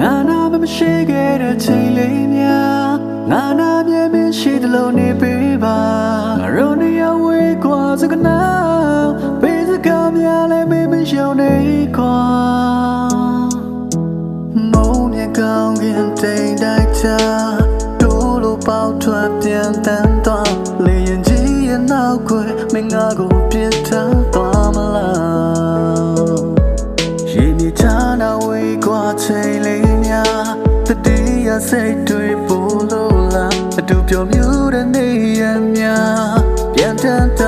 ငါနာမရှိခဲ့တဲ့ချိန်လေးများငါနာမြဲမရှိသလိုနေပေးပါငါတို့နေရာဝေးကွာစကနာပေးစကားများလည်းမေးမရှောင်နေခွာမုံမြကောင်းခင်တိမ်တိုက်ချာတို့လိုပေါက်ထွက်ပြန်တန်းသွားလေရင်ကြီးရဲ့နောက်ခွေမင်းငါကို စိတ်တွေပို့လို့လားအတူပျော်မြူတဲ့နေရများပြန်တန်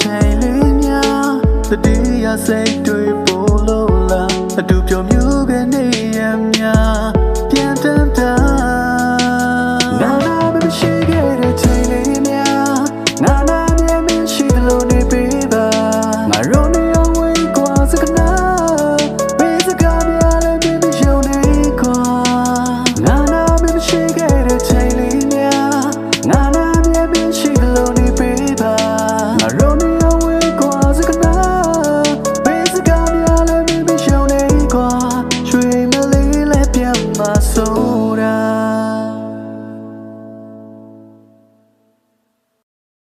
ချိန်လေးများတတိယစိတ်